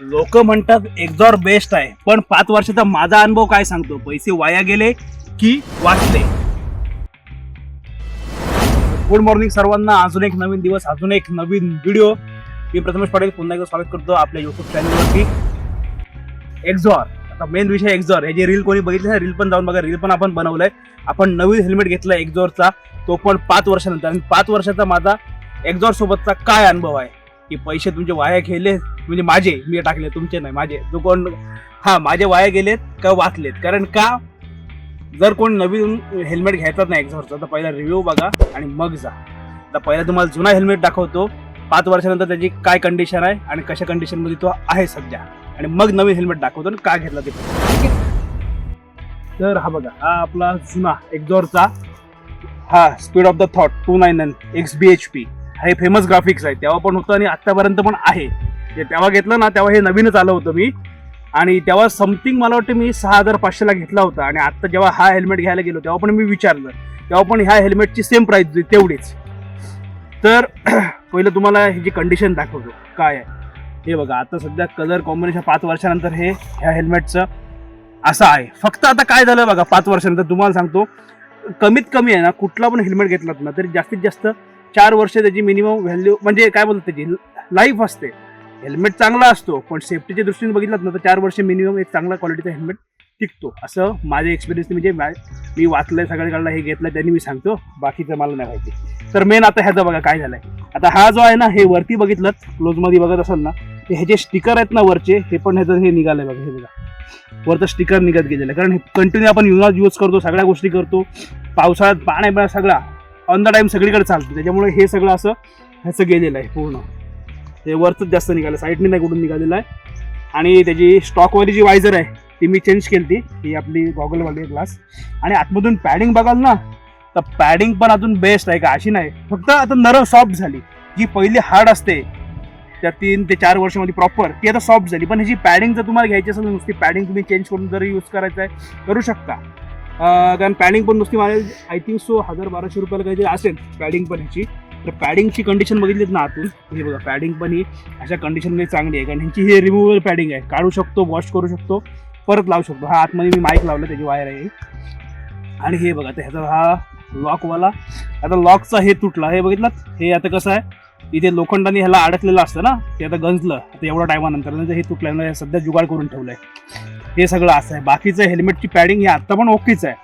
लोक म्हणतात XOR best आहे पण पाच वर्षाचा माझा अनुभव काय सांगतो? पैसे वाया गेले की वाचले? गुड मॉर्निंग सर्वांना. अजून एक नवीन दिवस अजून एक नवीन व्हिडिओ मी प्रथमेश पाटील पुन्हा एकदा स्वागत करतो आपल्या युट्यूब चॅनलवरती एक्झॉर आता मेन विषय एक्झॉर हे जे रील कोणी बघितले ना रील पण जाऊन बघा. रील पण आपण बनवलंय. आपण नवीन हेल्मेट घेतला एक्झॉरचा तो पण पाच वर्षानंतर. आणि पाच वर्षाचा माझा एक्झॉर सोबतचा काय अनुभव आहे? की पैसे तुमचे वाया गेले म्हणजे माझे मी टाकले तुमचे नाही माझे. जो कोण हा माझे वाया गेलेत का वाचलेत? कारण का? जर कोण नवीन हेल्मेट घ्यायचाच नाही एक्झॉरचा तर पहिला रिव्ह्यू बघा आणि मग जा. तर पहिला तुम्हाला जुना हेल्मेट दाखवतो. पाच वर्षानंतर त्याची काय कंडिशन आहे आणि कशा कंडिशनमध्ये तो आहे सध्या. आणि मग नवीन हेल्मेट दाखवतो आणि का घेतला ते तर हा बघा हा आपला जुना एक्झॉरचा हा speed of the thought two nine nine X B H P हे फेमस ग्राफिक्स आहे. तेव्हा पण होतं आणि आत्तापर्यंत पण आहे. तेव्हा घेतलं ना तेव्हा हे नवीनच आलं होतं मी. आणि तेव्हा समथिंग मला वाटतं मी सहा हजार पाचशेला घेतला होता. आणि आत्ता जेव्हा हा हेल्मेट घ्यायला गेलो तेव्हा पण मी विचारलं. तेव्हा पण ह्या हेल्मेटची सेम प्राईस होती तेवढीच. तर पहिलं तुम्हाला ह्याची कंडिशन दाखवतो काय आहे? हे बघा आता सध्या कलर कॉम्बिनेशन पाच वर्षानंतर हे ह्या हेल्मेटचं असं आहे. फक्त आता काय झालं बघा पाच वर्षानंतर तुम्हाला सांगतो. कमीत कमी आहे ना कुठला पण हेल्मेट घेतलात ना तरी जास्तीत जास्त चार वर्ष त्याची मिनिमम व्हॅल्यू म्हणजे काय बोलतात त्याची लाईफ असते. हेल्मेट चांगला असतो पण सेफ्टीच्या दृष्टीने बघितलं ना तर चार वर्ष मिनिमम एक चांगला क्वालिटीचा हेल्मेट टिकतो. असं माझ्या एक्सपिरियन्स म्हणजे मी वाचलंय सगळ्याकडला हे घेतलं त्यांनी मी सांगतो. बाकीचं मला नाही माहिती. तर मेन आता ह्याचा बघा काय झालंय. आता हा जो आहे ना हे वरती बघितलं क्लोजमध्ये बघत असाल ना ते हे जे स्टिकर आहेत ना वरचे हे पण ह्याचं हे निघालंय बघा हे बघा. वरचं स्टिकर निघत गेलेलं आहे. कारण हे कंटिन्यू आपण युनाज यूज करतो सगळ्या गोष्टी करतो. पावसाळ्यात पाण्या सगळा ऑन द टाईम सगळीकडे चालतो. त्याच्यामुळे हे सगळं असं ह्याचं गेलेलं आहे पूर्ण. ते वरचंच जास्त निघालं साईडने नाही कुठून निघालेलं आहे. आणि त्याची स्टॉकवाली जी वायझर आहे ती मी चेंज केली ती ही आपली गॉगलवाली ग्लास आणि आतमधून पॅडिंग बघाल ना तर पॅडिंग पण अजून बेस्ट आहे का? अशी नाही. फक्त आता नरम सॉफ्ट झाली. जी पहिली हार्ड असते त्या तीन ते चार वर्षामध्ये प्रॉपर ती आता सॉफ्ट झाली. पण ह्याची पॅडिंग जर तुम्हाला घ्यायची असेल नुसती पॅडिंग तुम्ही चेंज करून जर यूज करायचं आहे करू शकता. कारण पॅडिंग पण नुसती मला आय थिंक सो हजार बाराशे रुपयाला काहीतरी असेल पॅडिंग पण ह्याची. तर पॅडिंगची कंडिशन बघितलीत ना आतून? हे बघा पॅडिंग पण ही अशा कंडिशनमध्ये चांगली आहे. कारण ह्यांची ही रिमूव्हल पॅडिंग आहे. काढू शकतो वॉश करू शकतो परत लावू शकतो. हा आतमध्ये मी माईक लावलं त्याची वायर आहे आणि हे बघा आता ह्याचा हा लॉकवाला आता लॉकचा हे तुटला. हे बघितलं हे आता कसं आहे? इथे लोखंडाने ह्याला अडकलेलं असतं ना? ते आता गंजलं. आता एवढ्या टायमानंतर हे तुटलं हे सध्या जुगाड करून ठेवलं आहे हे सगळं असं आहे. बाकीचं हेल्मेटची पॅडिंग ही आत्ता पण ओकेच आहे.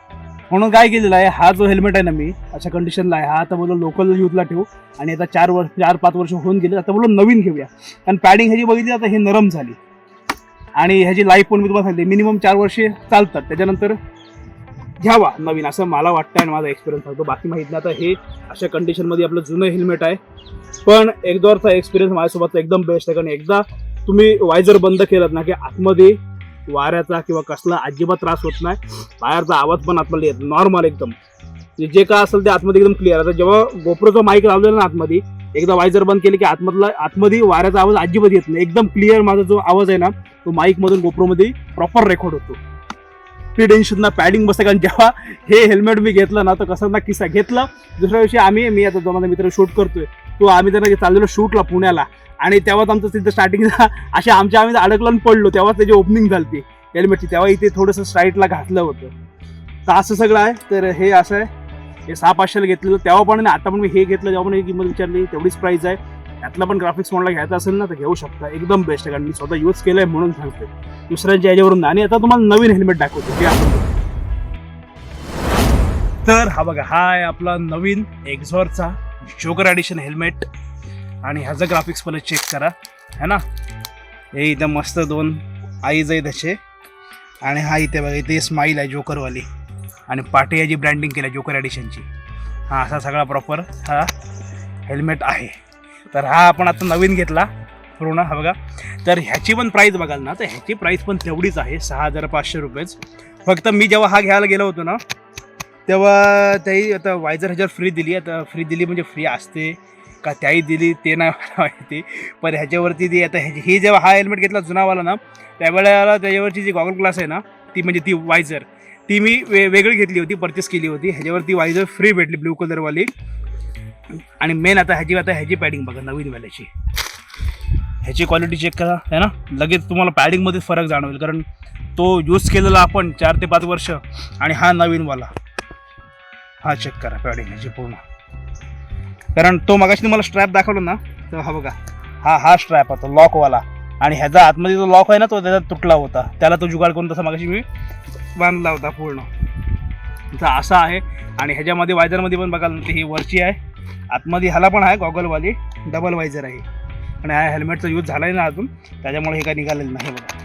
म्हणून काय केलेलं आहे हा जो हेल्मेट आहे ना मी अशा कंडिशनला आहे हा आता बोललो लोकल यूथला ठेवू आणि आता चार वर्ष चार पाच वर्ष होऊन गेले आता बोललो नवीन घेऊया. कारण पॅडिंग ह्याची बघितली आता हे नरम झाली. आणि ह्याची लाईफ पण मी तुम्हाला सांगते मिनिमम चार वर्षे चालतात. त्याच्यानंतर घ्यावा नवीन असं मला वाटतं आणि माझा एक्सपिरियन्स सांगतो. बाकी माहीत नाही आता हे अशा कंडिशनमध्ये आपलं जुनं हेल्मेट आहे. पण एकदा एक्सपिरियन्स माझ्यासोबत एकदम बेस्ट आहे. कारण एकदा तुम्ही वायझर बंद केलात ना की आतमध्ये वाऱ्याचा किंवा कसला अजिबात त्रास होत नाही. बाहेरचा आवाज पण आतमध्ये येत नॉर्मल एकदम. जे काय असेल ते आतमध्ये एकदम क्लिअर आता जेव्हा गोप्रोचा माईक लावलेला ना आतमध्ये एकदा वायझर बंद केले की आतमधला आतमध्ये वाऱ्याचा आवाज अजिबात येत नाही. एकदम क्लिअर माझा जो आवाज आहे ना तो माईकमधून गोप्रोमध्ये प्रॉपर रेकॉर्ड होतो. ते टेन्शन ना पॅडिंग बसतं. कारण जेव्हा हे हेल्मेट मी घेतलं ना तर कसं ना किस्सा घेतलं. दुसऱ्या दिवशी आम्ही मी आता जो माझा मित्र शूट करतोय तो आम्ही त्यांना चाललेलो शूटला पुण्याला आणि तेव्हाच आमचं तिथं स्टार्टिंगला अशा आमच्या आम्ही अडकलं पडलो. तेव्हा त्याची ओपनिंग झाली हेल्मेटची तेव्हा इथे थोडंसं स्ट्राईटला घातलं होतं. तर असं सगळं आहे. तर हे असं आहे. हे सहा पाचशेला घेतलेलं. तेव्हा पण आता पण मी हे घेतलं. जेव्हा पण ही किंमत विचारली तेवढीच प्राईस आहे. त्यातला पण ग्राफिक्स मोडला घ्यायचा असेल ना तर घेऊ शकता. एकदम बेस्ट आहे. कारण मी स्वतः यूज केलं आहे म्हणून सांगते दुसऱ्यांच्या याच्यावरून आणि आता तुम्हाला नवीन हेल्मेट दाखवतो. ते आपण तर हा बघा हा आहे आपला नवीन एक्झॉरचा जोकर ॲडिशन हेल्मेट आणि ह्याचं ग्राफिक्स पहिले चेक करा. है ना? हे इथं मस्त दोन आईज आहे त्याचे आणि हा इथे बघा इथे स्माईल आहे जोकरवाली आणि पाटे याची ब्रँडिंग केली आहे जोकर ॲडिशनची हा असा सगळा प्रॉपर हा हेल्मेट आहे. तर हा आपण आता नवीन घेतला पूर्ण हा बघा. तर ह्याची पण प्राईस बघाल ना तर ह्याची प्राईस पण तेवढीच आहे सहा हजार पाचशे रुपयेच. फक्त मी जेव्हा हा घ्यायला गेलो होतो ना तेव्हा त्याही आता वायझर ह्याच्यावर फ्री दिली. आता फ्री दिली म्हणजे फ्री असते. का त्याही दिली ते नाही मला माहिती. पण ह्याच्यावरती ती आता ह्याची ही जेव्हा हा हेल्मेट घेतला जुनावाला ना त्यावेळेला त्याच्यावरची जी गॉगल ग्लास आहे ना ती म्हणजे ती वायझर ती मी वे वेगळी घेतली होती परचेस केली होती. ह्याच्यावरती वायझर फ्री भेटली ब्ल्यू कलरवाली आणि मेन आता ह्याची आता ह्याची पॅडिंग बघा नवीन वाल्याची. ह्याची क्वालिटी चेक करा है ना? लगेच तुम्हाला पॅडिंगमध्ये फरक जाणवेल कारण तो यूज केलेला आपण चार ते पाच वर्ष आणि हा नवीनवाला हा चेक करा पॅडिंग ह्याची पूर्ण. कारण तो मगाशी मला स्ट्रॅप दाखवला ना तर हा बघा हा हा स्ट्रॅप होता लॉकवाला आणि ह्याचा आतमध्ये जो लॉक आहे ना तो त्याचा तुटला होता. त्याला तो जुगाड करून तसा मगाशी मी बांधला होता पूर्ण. तर असा आहे. आणि ह्याच्यामध्ये वायझरमध्ये पण बघाल ना, ही वरची आहे. आतमध्ये ह्याला पण आहे गॉगलवाली डबल वायझर आहे. आणि हा हेल्मेटचा यूज झाला आहे ना अजून. त्याच्यामुळे हे काय निघालेलं नाही बघा.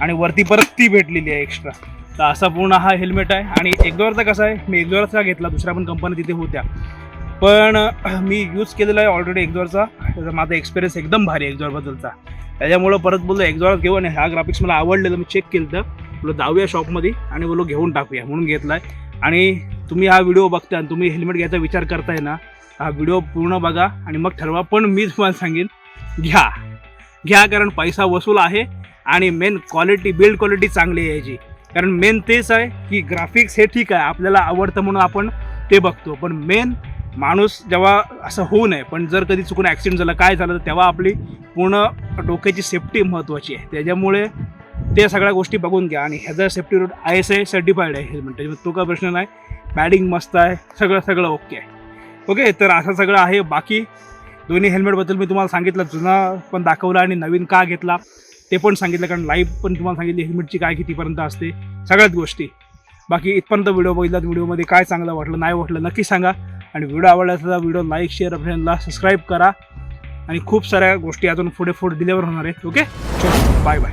आणि वरती परत ती भेटलेली आहे एक्स्ट्रा तर असा पूर्ण हा हेल्मेट आहे. आणि एक्झॉरचा कसा आहे? मी एक्झॉरचा घेतला? दुसऱ्या पण कंपनी तिथे होत्या. पण मी यूज केलेला आहे ऑलरेडी एक्झॉरचा. त्याचा माझा एक्सपिरियन्स एकदम भारी आहे एक्झॉरबद्दलचा. त्याच्यामुळं परत बोललो एक्झॉर घेऊ आणि हा ग्राफिक्स मला आवडलेलं मी चेक केलं तर बोलो जाऊया शॉपमध्ये आणि बोलो घेऊन टाकूया. म्हणून घेतला आहे आणि तुम्ही हा व्हिडिओ बघता आणि तुम्ही हेल्मेट घ्यायचा विचार करताय ना हा व्हिडिओ पूर्ण बघा. आणि मग ठरवा पण मी तुम्हाला सांगेन घ्या. घ्या कारण पैसा वसूल आहे. आणि मेन क्वालिटी बिल्ड क्वालिटी चांगली आहे याची. कारण मेन तेच आहे की ग्राफिक्स हे ठीक आहे आपल्याला आवडतं म्हणून आपण ते बघतो. पण मेन माणूस जेव्हा असं होऊ नये पण जर कधी चुकून ॲक्सिडेंट झालं काय झालं तर तेव्हा आपली पूर्ण डोक्याची सेफ्टी महत्त्वाची आहे. त्याच्यामुळे ते सगळ्या गोष्टी बघून घ्या. आणि ह्याचा safety route I S I certified आहे हेल्मेट त्याच्यामुळे तो काय प्रश्न नाही. पॅडिंग मस्त आहे. सगळं सगळं ओके आहे. ओके तर असं सगळं आहे. बाकी दोन्ही हेल्मेटबद्दल मी तुम्हाला सांगितलं जुना पण दाखवला आणि नवीन का घेतला. ते पण सांगितलं कारण लाईव्ह पण तुम्हाला सांगितली हेल्मेटची काय कितीपर्यंत असते सगळ्याच गोष्टी. बाकी इथपर्यंत व्हिडिओ बघितला व्हिडिओमध्ये काय चांगलं वाटलं नाही वाटलं नक्की सांगा. आणि व्हिडिओ आवडला तर व्हिडिओ लाईक शेअर फ्रेंडला सबस्क्राईब करा. आणि खूप साऱ्या गोष्टी अजून पुढे पुढे डिलिव्हर होणार आहेत ओके बाय बाय